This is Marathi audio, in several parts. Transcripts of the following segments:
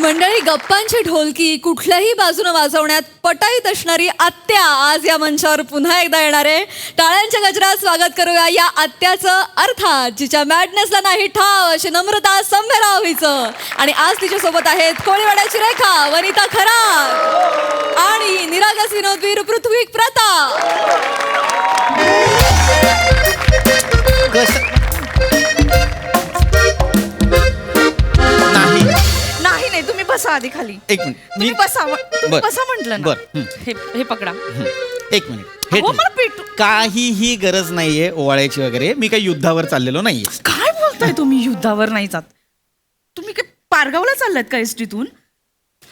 मंडळी गप्पांची ढोलकी कुठल्याही बाजूने वाजवण्यात पटाईत असणारी आत्या आज या मंचावर पुन्हा एकदा येणार आहे. टाळ्यांच्या गजरात स्वागत करूया या आत्याचं. अर्थात जिच्या मॅडनेसला नाही ठाव अशी नम्रता संभ्यराव व्हायचं आणि आज तिच्यासोबत आहेत कोळीवाड्याची रेखा वनिता खराब आणि निरागस विनोदवीर पृथ्वी प्रताप. बसा आधी खाली. एक मिनिट. तुम्ही बसा म- तुम्ही बर. बसा म्हटलं ना. बर, हं. पकडा. एक मिनिट. हे. मला पेटू काहीही गरज नाहीये ओवाळायची वगैरे. मी काही युद्धावर चाललेलो नाहीये. काय बोलताय तुम्ही? युद्धावर नाही जात. तुम्ही काय पारगावला चाललात का एसटीतून?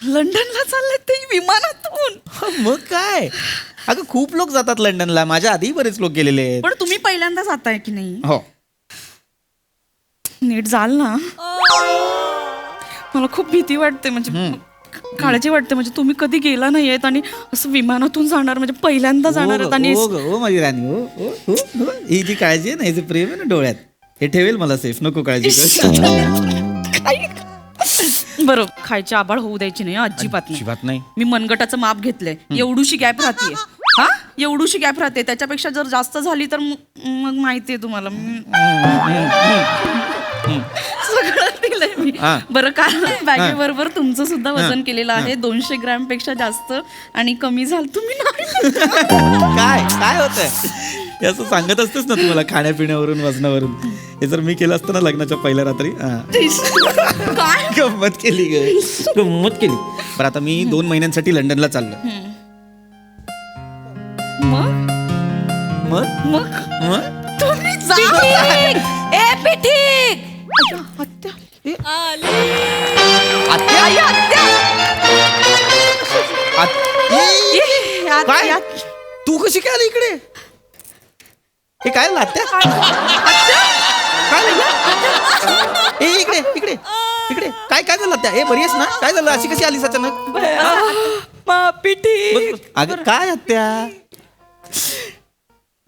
लंडनला चाललात ते विमानातून. हा, मग काय? अगं खूप लोक जातात लंडनला. माझ्या आधी बरेच लोक गेलेले आहेत. पण तुम्ही पहिल्यांदा जाताय की नाही? हो. नीट जाल ना. मला खूप भीती वाटते म्हणजे काळजी वाटते म्हणजे तुम्ही कधी गेला नाही आहेत आणि असं विमानातून जाणार म्हणजे पहिल्यांदा जाणार आहेत आणि हो ग, हो माझी राणी हो हो हो हो. ही जी काळजी आहे ना हिचं प्रेम आहे ना डोळ्यात हे ठेवेल मला सेफ नको काळजी कर. बरं खायची आबाळ होऊ द्यायची नाही हं, अजिबात नाही. अजिबात नाही. मी मनगटाचं माप घेतलंय एवढूशी गॅप राहते हा? एवढूशी गॅप राहते त्याच्यापेक्षा जर जास्त झाली तर मग मग माहितीये तुम्हाला. मी- सगळं दिलंय मी. हा. बरं कारण बॅगेबरोबर तुमचं सुद्धा वजन केलेलं आहे. दोनशे ग्रॅमपेक्षा जास्त आणि कमी झालं तुम्ही नाही. काय? काय होत हे असं सांगत असतेस ना तुम्हाला खाण्यापिण्यावरून वजनावरून. हे जर मी केलं असतं ना लग्नाच्या पहिल्या रात्री हा. काय? गंमत केली ग. गंमत केली. बरं आता मी दोन महिन्यांसाठी लंडनला चाललो मग? मग? मग? मग? तुम्ही जा ए पिठीक अय्या, आत्या. आत्या आई, आत्या. आत- आत्या. काय? तू कशी काय आली इकडे? हे काय लात्या काय? ए इकडे इकडे इकडे. काय काय झालं त्या ए बरी आहेस ना? काय झालं? अशी कशी आलीस अचानक? पिठी बस, बस. अगं काय हत्या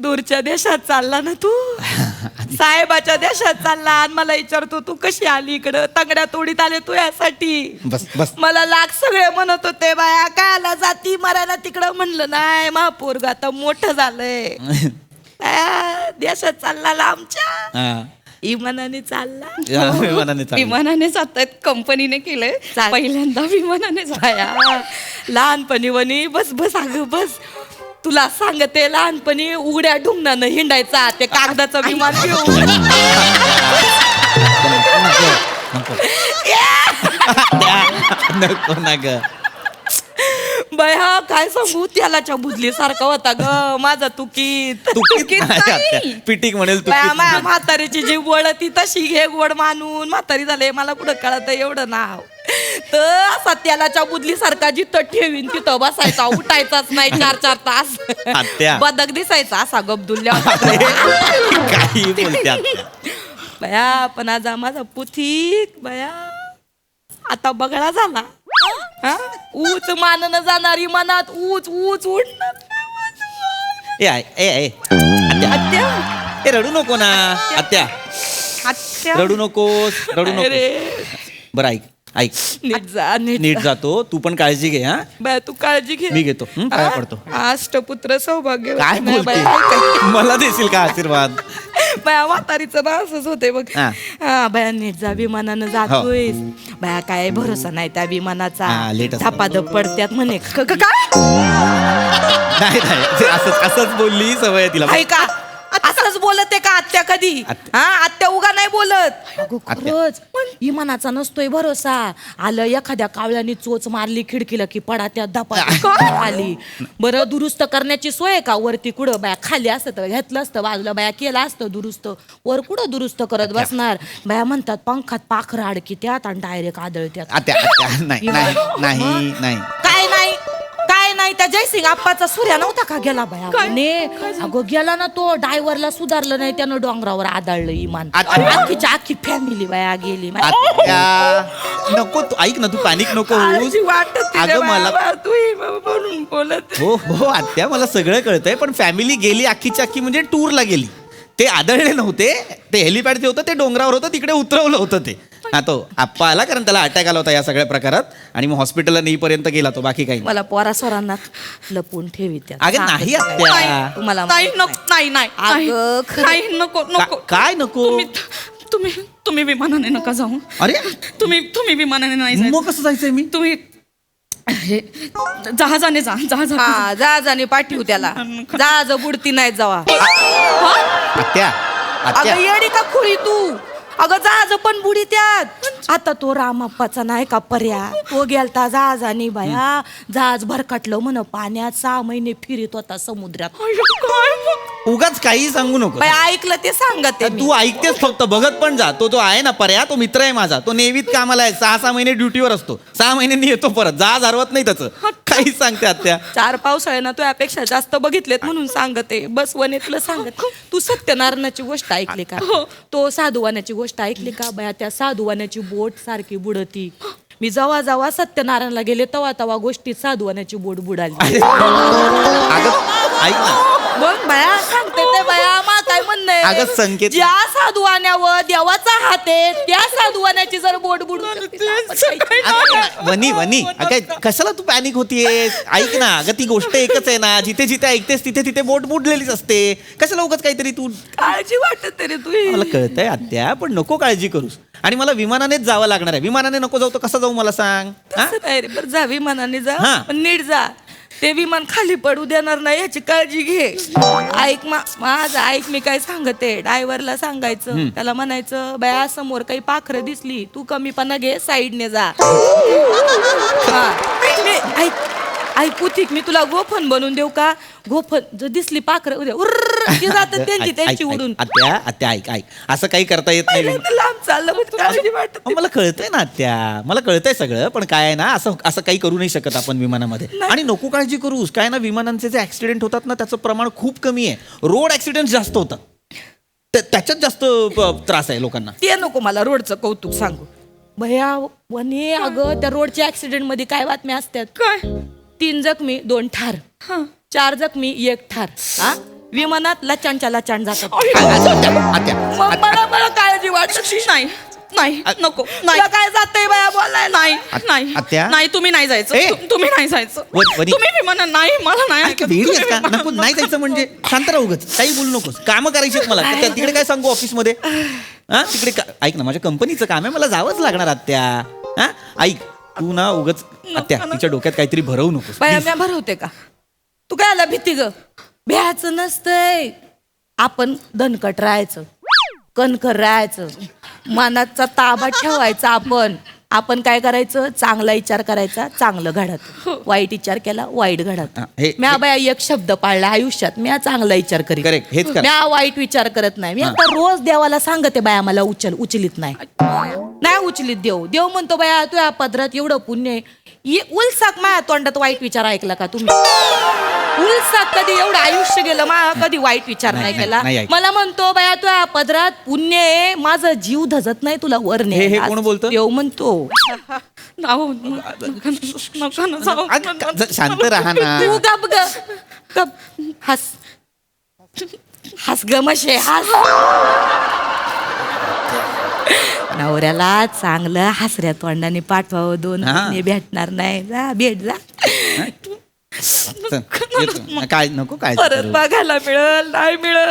दूरच्या देशात चालला ना तू? साहेबाच्या देशात चालला आणि मला विचारतो तू कशी आली इकडं? तंगड्या तोडीत आले तू यासाठी. बस बस. मला लाख सगळे म्हणत होते बाया काय आला जाती? मरायला तिकडं म्हणलं नाही. महापोरग आता मोठं झालंय. बाया, देशात चालला लांबच्या. हा. चालला. या, विमानाने चालली. विमानाने जातायत कंपनीने केलंय. पहिल्यांदा विमानाने जात बाया. लहानपणी वनी बस बस अगं बस. तुला सांगते लहानपणी उघड्या ढुंगणानं हिंडायचा ते कागदाचं विमान घेऊन. नको नको ना ग बया काय सांगू? त्यालाच्या बुदली सारखा होता ग माझा तुकीत. तू तुकीत नाही. पिटिक म्हणेल तू बया माया म्हातारीची जी वळती तशी घे गोड मानून. म्हातारी झाले मला कुठं कळत एवढं नाव. तर असा त्यालाच्या बुदली सारखा जिथं ठेवीन तिथं बसायचा उठायचाच नाही चार चार तास. आत्या. बदक दिसायचा असा गबदुल्ल्या काही बोलते आता. बया पण आज माझा पुथिक बया. आता बगळा झाला. हा? ऊच मानन जाणारी मनात ऊच ऊच उडणार ए आय ए ए आत्या आत्या. ए रडू नको ना. आत्या. आत्या. रडू नकोस रडू नको अरे बरं ऐक ऐक. नीट जा नीट नीट जातो. तू पण काळजी घे हा. बया तू काळजी घे. मी घेतो. हं, पाया पडतो. अष्टपुत्र सौभाग्य काय बोलते? मला देशील का आशीर्वाद? बया म्हातारीचं ना असंच होते बघ. हा. हा बया नीट जा विमानानं जातोय बया काय भरोसा नाही त्या विमानाचा. हा, late असतं. धपाधप पडत्यात म्हणे. क- क- काय? नाही नाही ते असंच असंच बोलली सवय आहे तिला. ऐका बोलत आहे का आत्या कधी? आत्या. हा आत्या उगा नाही बोलत. अगं आत्या. खरंच. इमानाचा नसतोय भरोसा. आलं एखाद्या कावळ्याने चोच मारली खिडकीला की पडा त्या दपा आली. बरं दुरुस्त करण्याची सोय आहे का? वरती कुठं बाया खाली असतं तर घेतलं असतं बाजूला बाया केलं असतं दुरुस्त. वर कुठं दुरुस्त करत बसणार? बाया म्हणतात पंखात पाखरं अडकी त्यात आणि डायरेक्ट आदळत्यात. आत्या आत्या. नाही. नाही त्या जयसिंग आप्पाचा सूर्या नव्हता का गेला बाया? ने अगं गेला ना तो ड्रायव्हरला सुधारलं नाही त्यानं डोंगरावर आदळलं इमान. अख्खीच्या अख्खी फॅमिली बाया गेली आत्या नको तू ऐक ना तू पॅनिक नको होऊस. काळजी वाटत अगं मला तू म्हणून बोलत हो हो आत्या मला सगळं कळतंय पण फॅमिली गेली अख्खीच्या अख्खी म्हणजे टूरला गेली. ते आदळले नव्हते ते हेलिपॅड जे होतं ते डोंगरावर होतं तिकडे उतरवलं होतं ते. हा तो आप्पा आला कारण त्याला अटॅक आला होता या सगळ्या प्रकारात. आणि मग हॉस्पिटलला नेईपर्यंत गेला तो बाकी काही नाही. मला पोरा सोरांना लपून ठेवी त्या अगं नाही आत्या. तुम्हाला नाही नको नाही. नाही नाही. अगं, खरं- नाही नको नको. का- काय नको? तुम्ही तुम्ही तुम्ही विमानाने नका जाऊ. अरे? तुम्ही तुम्ही विमानाने नाही जायचं. मग कसं जायचंय मी? तुम्ही हे जहाजाने जा जहाजाने जा. हा जहाजाने पाठवू त्याला. जहाज बुडती नाही जावा. आत्या आत्या. अगं येडी का खुळी तू? अगं जहाज पण बुडी त्यात. आता तो रामाप्पाचा नाही का पर्या तो गेलता जहाजाने बाया. जहाज भरकटलं म्हण पाण्यात सहा महिने फिरत होता समुद्रात? उगाच काही सांगू नको. ऐकलं ते सांगते मी. तू ऐकतेस फक्त बघत पण जा. तो तो आहे ना पर्या तो मित्र आहे माझा. तो नेव्हीत कामाला आहे. सहा सहा महिने ड्युटीवर असतो. सहा महिन्यांनी येतो परत. जहाज हरवत नाही त्याचं. काही सांगते आत्या. चार पावसाळ्यानं तू यापेक्षा जास्त बघितलेत म्हणून सांगते. बस वने तुला सांगत. तू सत्यनारायणाची गोष्ट ऐकली का? तो साधुवानाची गोष्ट ऐकली का? बया त्या साधुवानाची बोट सारखी बुडती. मी जेव्हा जेव्हा सत्यनारायणला गेले तेव्हा तेव्हा गोष्टीत साधुवानाची बोट बुडाली. अगं ऐक ना. मग बया सांगते ते बया काय म्हणणं आहे? अगं संकेत- ज्या साधुवाण्यावर देवाचा हात आहे त्या साधुवाण्याची जर बोट बुडून अगं, वनी वनी अगं कशाला तू पॅनिक होतीयेस? ऐक ना अगं ती गोष्ट एकच आहे ना जिथे जिथे ऐकतेस तिथे तिथे बोट बुडलेलीच असते. कशाला उगाच काहीतरी तू काळजी वाटत रे तू मला कळतंय आत्या पण नको काळजी करूस. आणि मला विमानानेच जावं लागणार आहे. विमानाने नको जाऊ तर कसं जाऊ मला सांग? हा? तसं नाही रे बरं जा विमानाने जा हा. पण नीट जा. ते विमान खाली पडू देणार नाही याची काळजी घे. ऐक मा माझं ऐक मी काय सांगते? ड्रायव्हरला सांगायचं. त्याला म्हणायचं बाया समोर काही पाखरं दिसली. तू कमीपणा घे साईडने जा. हा. मी- ऐक. ऐकू ठीक मी तुला गोफन बनवून देऊ का? गोफन जर दिसली पाखरं उद्या उर्र ती जातात त्यांची त्यांची उडून. आत्या आत्या ऐक ऐक. असं काही करता येत नाही. पहिल्यांदा लांब चाललं पण काळजी वाटत अहो, मला कळतंय ना आत्या. मला कळतंय सगळं पण काय आहे ना असं असं काही करू नाही शकत आपण विमानामध्ये. आणि नको काळजी करूस. काय ना विमानांचे जे ऍक्सिडेंट होतात ना त्याचं प्रमाण खूप कमी आहे. रोड ऍक्सिडेंट जास्त होतात त्या- त्याच्यात जास्त प- त्रास आहे लोकांना. ते नको मला रोडचं कौतुक सांगू. भया वने अगं त्या रोडच्या ऍक्सिडेंटमध्ये काय बातम्या असतात? काय? तीन जखमी दोन ठार. चार जखमी एक ठार. हा? विमानात लचांच्या लचांड जातात आत्या आत्या मग मला मला काळजी वाटत. नाही नाही नको नाही. काय जातंय बाया बोलायला? नाही नाही. आत्या? नाही तुम्ही नाही जायचं! तु- तुम्ही नाही जायचं. व- वनी- तुम्ही विमान नाही मला नाही ऐकत. वेडी आहेस तुम्ही का? विमानात नको नाही जायचं म्हणजे शांत राहू उगाच. काही बोलू नकोस. काम करायची आहेत मला. त्या- तिकडे काय सांगू ऑफिसमध्ये? हा तिकडे का- ऐक ना माझ्या कंपनीचं काम आहे. मला जावंच लागणार आत्या. हा? ऐक. तू ना उगच आत्या तिच्या डोक्यात काहीतरी भरवू नकोस. बाया म्या भरवते का? तू काय आला भीती ग? भ्यायचं नसतंय. आपण दणकट राहायचं कणकर राहायचं मनाचा ताबा ठेवायचा आपण. आपण काय करायचं? चांगला विचार करायचा चांगलं घडत. वाईट विचार केला वाईट घडत. हा, हे- म्या बाया एक शब्द पाळला आयुष्यात म्या चांगला विचार करीत. Correct, हेच करा. म्या वाईट विचार करत नाही. मी आता रोज देवाला सांगते बाया मला उचल उचलित नाही. नाही उचलीत देव. देव म्हणतो बाया तुझ्या पदरात एवढं पुण्य आहे. ये- उलसाक माया तोंडात वाईट विचार ऐकला का तुम्ही? उलसाक कधी एवढं आयुष्य गेलं मा कधी वाईट विचार नाही, केला. नाही. मला म्हणतो बाया तुझ्या पदरात पुण्य आहे माझा जीव धजत नाही तुला वर हे-. हे कोण बोलतं? देव म्हणतो. जाऊ नका ना- नका ना जाऊ अगं, का- ज- शांत राहा ना. तू गप ग. गप. हस. हस ग मशे हस. नवऱ्याला चांगलं हसऱ्या तोंडाने पाठवावं दोन हा. महिने भेटणार नाही. जा भेट जा. येतो. काय नको काय परत बघायला मिळेल नाही मिळेल.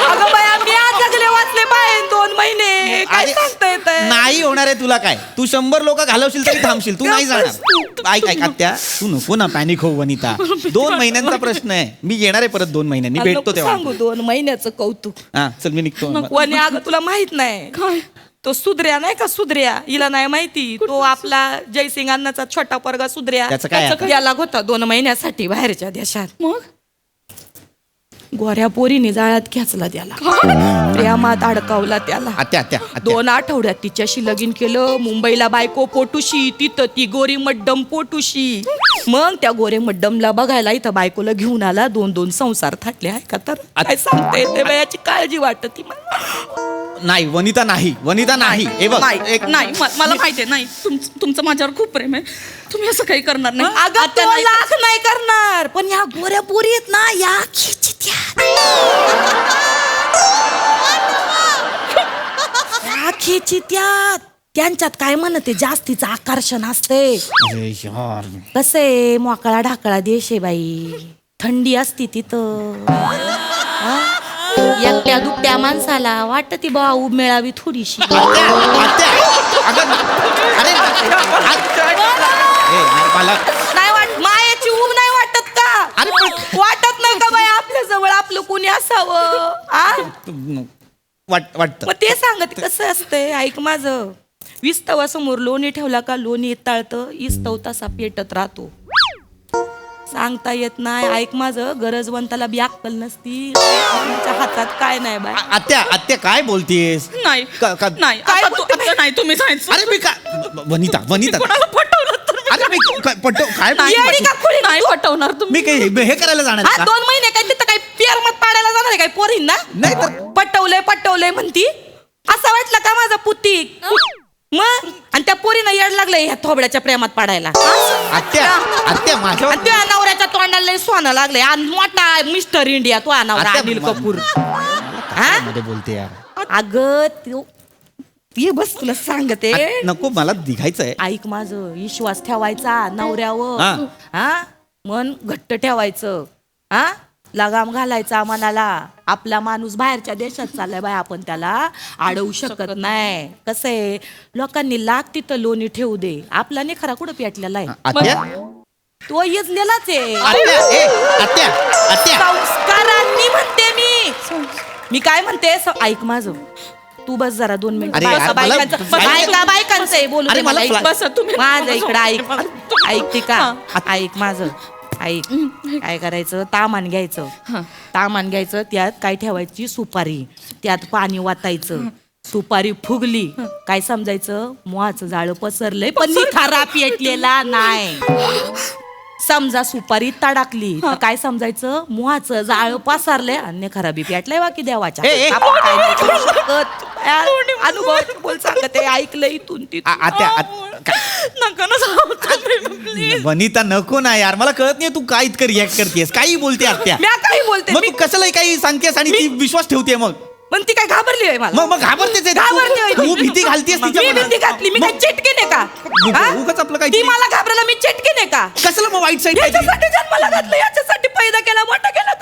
अगं बाया मी आज जगले वाचले बाहेर दोन महिने. काय अरे, सांगता येत नाही होणार आहे तुला काय? तू शंभर लोक घालवशील तरी थांबशील तू नाही जाणार. ऐक ऐक आत्या तू नको ना पॅनिक हो वनिता. दोन महिन्यांचा प्रश्न आहे. मी येणार आहे परत दोन महिन्यांनी भेटतो तेव्हा. सांगू दोन महिन्याचं कौतुक. हा चल मी निघतो. अगं तुला माहीत नाही. काय? तो सुधऱ्या नाही का सुधऱ्या हिला नाही माहिती. तो आपला जयसिंग अण्णाचा छोटा पोरगा सुधऱ्या त्याचं काय आता? गेला होता दोन महिन्यासाठी बाहेरच्या देशात. मग? गोऱ्या पोरीने जाळ्यात खेचला त्याला. प्रेमात अडकावला त्याला. आत्या आत्या आत्या. दोन आठवड्यात तिच्याशी लगीन केलं. मुंबईला बायको पोटुशी तिथं ती गोरी मड्डम पोटुशी. मग त्या गोरे मड्डमला बघायला इथं बायकोला घेऊन आला. दोन दोन संसार थाटले आहे का तर? काय सांगता येते बायाची काळजी वाटत नाही वनिता नाही वनिता नाही. हे बघ नाही एक नाही म- मला माहितीये नाही तुमचं तुमचं माझ्यावर खूप प्रेम आहे. तुम्ही असं काही करणार नाही अगं आत्या नाही लाख नाही करणार पण या गोऱ्या पोरी आहेत ना या खिचित्या खेची त्यात त्यांच्यात काय म्हणते जास्तीचं आकर्षण असते अरे यार कसे मोकळा ढाकळा देश आहे बाई थंडी असती तिथं हा? एकट्या दुकट्या माणसाला वाटत ती उब मिळावी थोडीशी आत्या, आत्या, अगं, अरे मला नाही वाट मायाची ऊब नाही वाटत का? अरे पण- वाटत नाही का बाई आपल्या जवळ आपलं कोणी असावं? आ? वाट वाटत. मग ते सांगत कसं असतंय? ऐक माझं. विस्तवासमोर लोणी ठेवला का लोणी तळतं इस्तव तसा पेटत राहतो. सांगता येत नाही. ऐक माझं गरजवंताला बी अक्कल नसती. तुमच्या हातात काय नाही बाय आत्या आत्या काय बोलतेस? नाही. का- का- नाही. काय आता तू- बोलते? आता नाही तुम्ही जायचं अरे मी का वनिता वनिता कोणाला पटवलं तर मी अरे मी काय पटव काय येडी का खुळी? नाही पटवणार तुम्ही? मी काही हे करायला जाणार हा का? दोन महिने काय तिथं काय पिअरमत पाडायला जाणार आहे काय पोरींना? नाही तर पटवलंय पटवलंय म्हणती. असं वाटलं का माझा पुती? मग? आणि त्या पोरीनं येड लागलंय ह्या थोबड्याच्या प्रेमात पाडायला. आत्या आत्या माझ्या आणि त्या नवऱ्याच्या तोंडाला लय सोनं लागलंय. आणि मोठा मिस्टर इंडिया तो नवरा आता अनिल म- कपूर. हा? मध्ये बोलते यार. अगं ये बस तुला सांगते. आ- नको मला निघायचं आहे ऐक माझं विश्वास ठेवायचा नवऱ्यावर. हा. हा? मन घट्ट ठेवायचं. हा? लगाम घालायचा मनाला. आपला माणूस बाहेरच्या देशात चाललाय बाय आपण त्याला. अडवू शकत नाही. कसं आहे? लोकांनी लाख तिथं लोणी ठेवू दे. आपला निखरा कुठं पेटलेला आहे? आत्या? तो येजलेलाच आहे. आत्या ए आत्या आत्या. संस्कारांनी म्हणते मी. मी काय म्हणते? स- ऐक माझं. तू बस जरा दोन मिनिट. अरे यार, मला- बायकांचं. बायका बायकांचं आहे बोलू अरे दे मला मला फ्ला- ऐक. बसा तुम्ही. माझं इकडं ऐक. तुम्ही- ऐकते का? ऐक माझं. ऐक. काय करायचं? तामान घ्यायचं. तामान घ्यायचं त्यात काय ठेवायची? सुपारी. त्यात पाणी वाटायचं सुपारी फुगली. काय समजायचं? मोहाचं जाळं पसरलंय पण निखारा पेटलेला नाही. समजा सुपारी तडाकली तर काय समजायचं? मोहाचं जाळ पसरलंय आणि खराबी पेटलंय बाकी देवाच्या ए, ए. आपण काय नाही करू शकत. या अनुभव बोल सांगत आहे, ऐकलं इथून आ- तिथून आत्या आत- काय- नका ना तुम्ही वनिता नको ना यार. मला कळत नाही तू काय इतकं रिॲक्ट करतेस. काही बोलते आत्या. मी काही बोलते मग मी तू कशाला काही सांगतेस आणि ती विश्वास ठेवते मग. पण ती काय घाबरली आहे मला. मग मग घाबरतेच आहे. घाबरली आहे तू- ती. तू. भीती घालतेस तिच्या मी मनात. भीती घातली. मी काय मग चिटकीन आहे का? हा? उगाच आपलं ती काहीतरी- मला घाबरायला मी चिटकीन का? कशाला मग वाईट साईड याच्यासाठी जन्माला घातलं याच्यासाठी पैदा केला मोठा केला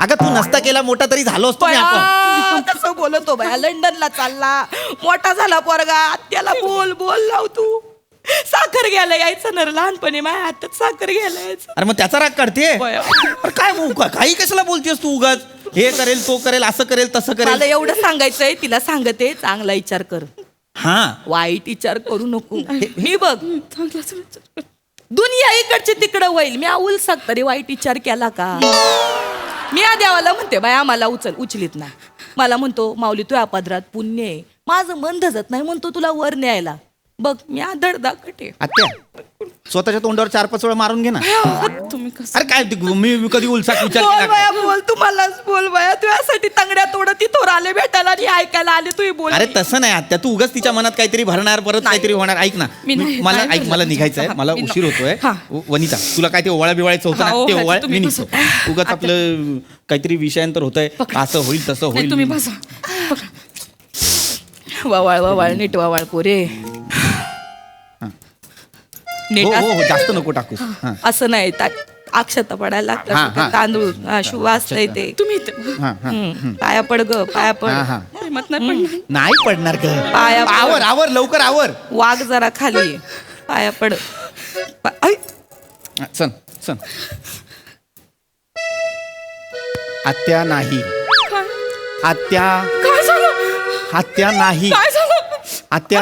अगं तू नसता केला मोठा तरी झालो असतो मी आपण. बया, कसं बोलतो बाया लंडनला चालला. मोठा झाला पोरगा त्याला बोल बोल लाव तू. साखर घ्यायला यायचं ना रे लहानपणी माझ्या हातात साखर घ्यायला यायचं. अरे मग त्याचा राग काढते बया. अरे काय मग का- काही कशाला बोलतेस तू उगाच? हे करेल तो करेल असं करेल तसं मला करेल एवढं सांगायचंय तिला सांगते चांगला विचार कर. हा. वाईट विचार करू नको. मी बघ. दुनिया इकडची तिकडं होईल. मी उलसाक तरी वाईट विचार केला का? मी या देवाला म्हणते बाय आम्हाला उचल उचलीत ना मला म्हणतो माऊली तुझ्या पदरात पुण्य आहे. माझं मन धजत नाही म्हणतो तुला वर न्यायला. बघ मी आधड दाखटे आत्या स्वतःच्या तोंडावर चार पाच वेळा मारून घे ना. तुम्ही कसं अरे काय ते मी मी कधी उलसाक विचार बोल केला बाया का? बोल तुम्हालाच बोल बाया तुझ्यासाठी तांगड्या तोडत तिथोर आले भेटायला आणि ऐकायला आले तू बोल अरे तसं नाही आत्या. तू उगाच तिच्या मनात काहीतरी भरणार परत काहीतरी होणार. ऐक ना. मी नाही- मी- मला नाही ऐक मला निघायचं आहे. हा, मला मी न- उशीर होतोय. हा. व- वनिता तुला काय ते ओवाळा बिवाळायचं होतं हा, ना ते ओवाळायचं, ओवाळ तुम्ही मी बसा. निघतो. उगाच आपलं काहीतरी विषयांतर होतंय. असं होईल तसं नाही होईल. तुम्ही बसा. वावाळ वावाळ नीट वावाळ कोरे नीट हो हो असं- हो जास्त नको टाकूस हा असं नाही ता- अक्षता पडायला लागतात. हा. तांदूळ हा, शुभ असतंय ते. तुम्ही इथे- हा हा. हम्म. पाया पड ग पाया पड. हा, नाही पडणार. नाही पडणार का पाया पड. आवर आवर लवकर आवर. वाघ जरा खाली पाया पड. पा- ऐ, हा, चल चल. आत्या नाही. काय? आत्या काय झालं? आत्या नाही. काय झालं? आत्या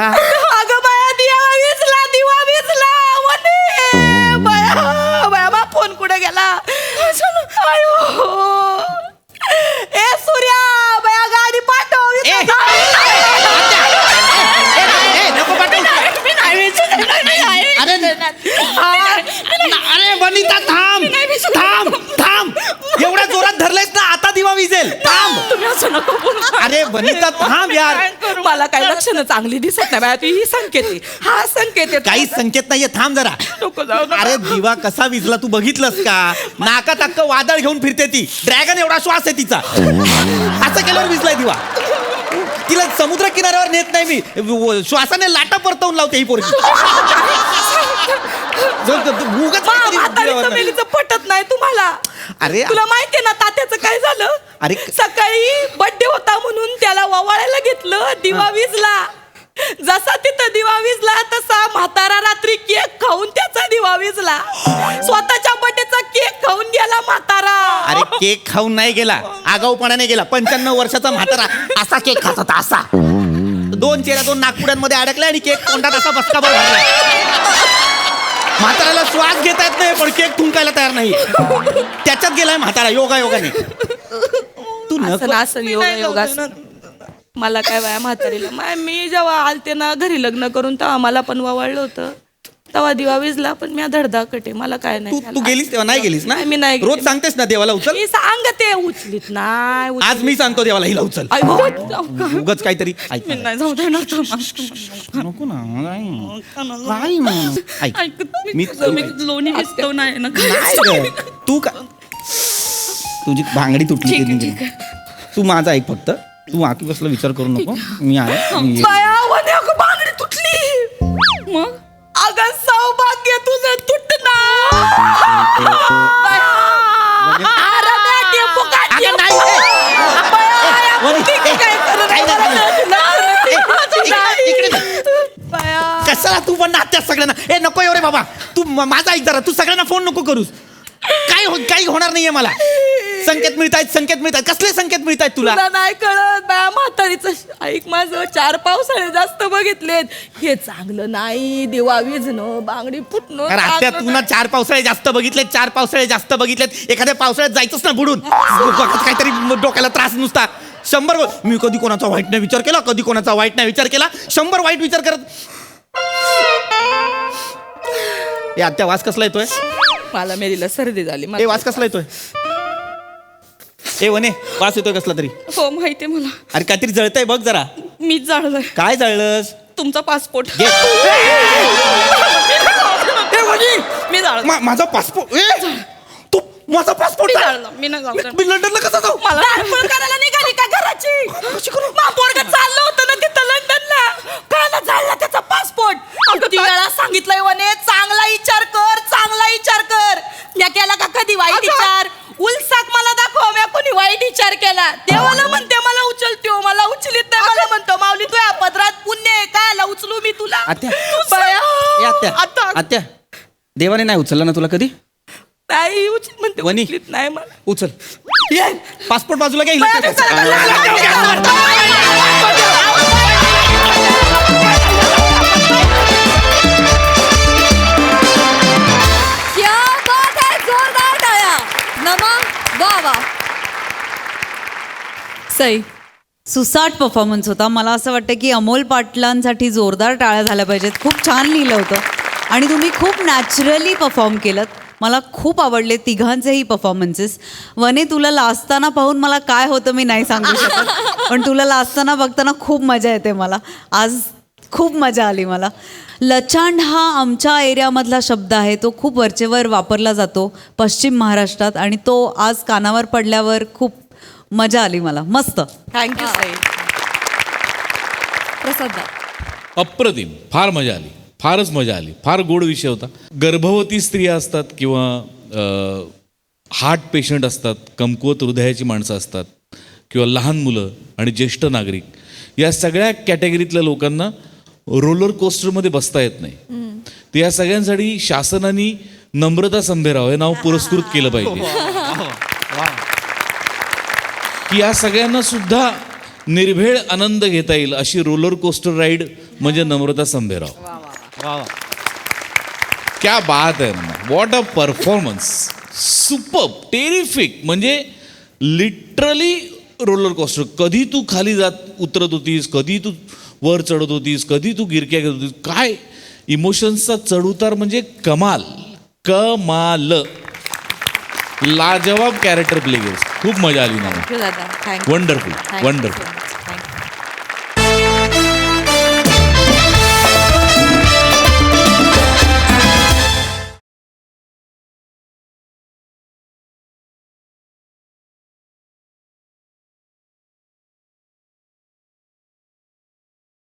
ए सूर्या बाया गाडी पाठव ए, इथं जा. ए, नको पाठवू. मी नाही विचारलं, नाही, मी नाही. अरे अरे वनिता थांब. थांब थांब. एवढ्या जोरात धरलेस ना आता दिवा विजेल. थांब. तुम्ही असं नको बोलू. अरे वनिता थांब यार. मला लक्षणं चांगली दिसत नाही बाया तू ही संकेत आहे. हा संकेत आहे. काही संकेत नाहीये थांब जरा. नको जाऊ नका. अरे दिवा कसा विजला तू बघितलंस का? नाका तक्क वादळ घेऊन फिरते ती. ड्रॅगन एवढा श्वास आहे तिचा. असं केल्यावर विजलाय दिवा. तिला समुद्र किनाऱ्यावर नेत नाही मी. व- श्वासाने लाटा परतवून लावते ही पोरगी. जो- जो- जो- उगाच मा- काहीतरी म्हातारीचं जीवावर नाही. मेलीचं पटत नाही तुम्हाला. अरे तुला माहितीये ना तात्याचं काय झालं? अरे. सकाळी बर्थडे होता म्हणून त्याला ववाळायला घेतलं दिवा विजला. जसा तिथं दिवा विजला तसा म्हातारा रात्री केक खाऊन त्याचा दिवा विजला. स्वतःच्या बर्थडेचा केक खाऊन गेला म्हातारा. अरे केक खाऊन नाही गेला. आगाऊपणाने गेला. पंच्याण्णव वर्षाचा म्हातारा असा केक खात होता असा. दोन चेहऱ्या दोन नागपुड्यांमध्ये अडकल्या आणि केक तोंडात असा बसका भरला. म्हाताऱ्याला श्वास घेता येत नाही पण केक थुंकायला तयार नाही. त्याच्यात गेलाय म्हातारा योगा योगाने तू असं नको. ना असं योगा योगा मला काय बाया म्हातारीला माय मी जेव्हा आलते ना घरी लग्न करून तेव्हा मला पण ववाळलं होतं. तेव्हा दिवा विजला पण मी धडधा कटे मला काय तू नाही तू. गेलीस तेव्हा नाही गेलीस ना नाही, मी नाही गेली. रोज सांगतेस ना देवाला उचल मी सांगते उचलीत नाही उचलीत. आज मी सांगतो देवाला हिला उचल आई हो, जाऊ का? उगच काहीतरी ऐक मी ना. नाही जाऊ देणार तुम्हाला. नको ना नाही. नाही ना. ऐक ऐकत मी मी तुम्ही लोणी विस्तव नाही ना नाही. तू का तुझी भांगडी तुटली ठीक आहे, ती ठीक तू माझा ऐक फक्त तू आकी कसला विचार करू नको मी आहे मी येईन. बाया वने कशाला तू पण नात्यात सगळ्यांना. ए नको एवढे बाबा. तू म- माझा ऐक जरा. तू सगळ्यांना फोन नको करूस. काय हो काही होणार नाहीये मला. संकेत मिळत आहेत संकेत मिळत आहेत कसले संकेत मिळत आहेत तुला? तुला नाही कळत बाया म्हातारीचं. ऐक माझं चार पावसाळे जास्त बघितलेत. हे चांगलं नाही दिवा विजणं बांगडी फुटणं अरे आत्या चांगलं तू ना चार पावसाळे जास्त बघितलेत चार पावसाळे जास्त बघितलेत. एखाद्या पावसाळ्यात जायचंच ना बुडून. काहीतरी डोक्याला त्रास नुसता. शंभर मी कधी कोणाचा वाईट नाही विचार केला कधी कोणाचा वाईट नाही विचार केला. शंभर वाईट विचार करत ए आत्या वास कसला येतोय? मला मेरीला सर्दी झाली ए वास कसला येतोय? ए वने वास येतोय कसला तरी? हो माहितीये मला. अरे काहीतरी जळतंय बघ जरा. मीच जाळलंय. काय जळलंस? तुमचा पासपोर्ट. घे. ए, वनी! मी जाळलं मा- माझा पासपोर्ट ए! तू माझा पासपोर्ट मी जाळलं मी नाही जाऊ देणार. मी लंडनला कसा जाऊ? मला करायला निघाली का घराची? मा पोरगं चाललं होतं ना तिथं लंडनला. देवाने नाही उचलला ना तुला कधी नाही उचल म्हणते वनी. उचलीत नाही मला उचल. पासपोर्ट बाजूला घ्या बाया, इला- चला, चला, चला, चला, चला. क्या बात है जोरदार टाळ्या नमा वा वा सई सुसाट परफॉर्मन्स होता मला असं वाटतं की अमोल पाटलांसाठी जोरदार टाळ्या झाल्या पाहिजेत खूप छान लिहिलं होतं आणि तुम्ही खूप नॅचरली परफॉर्म केलं मला खूप आवडले तिघांचेही परफॉर्मन्सेस वने तुला लाजताना पाहून मला काय होतं मी नाही सांगू शकत. पण तुला लाजताना बघताना खूप मजा येते मला. आज खूप मजा आली मला. लचांड हा आमच्या एरियामधला शब्द आहे. तो खूप वरचेवर वापरला जातो पश्चिम महाराष्ट्रात आणि तो आज कानावर पडल्यावर खूप मजा आली मला. मस्त. थँक्यू साई प्रसाद अप्रतिम. फार मजा आली. फारच मजा आली. फार गोड विषय होता. गर्भवती स्त्रिया असतात किंवा हार्ट पेशंट असतात कमकुवत हृदयाची माणसं असतात किंवा लहान मुलं आणि ज्येष्ठ नागरिक या सगळ्या कॅटेगरीतल्या लोकांना रोलर कोस्टरमध्ये बसता येत नाही. तर या सगळ्यांसाठी शासनाने नम्रता संभेराव हे नाव पुरस्कृत केलं पाहिजे. की या सगळ्यांना सुद्धा निर्भेळ आनंद घेता येईल अशी रोलर कोस्टर राईड म्हणजे नम्रता संभेराव. क्या बात आहे ना what a performance super terrific म्हणजे लिटरली रोलर कोस्टर कधी तू खाली जात उतरत होतीस कधी तू वर चढत होतीस कधी तू गिरक्या घेत होतीस काय? इमोशन्सचा चढउतार म्हणजे कमाल. कमाल. लाजवाब कॅरेक्टर प्ले केलं खूप मजा आली दादा. Thank you wonderful wonderful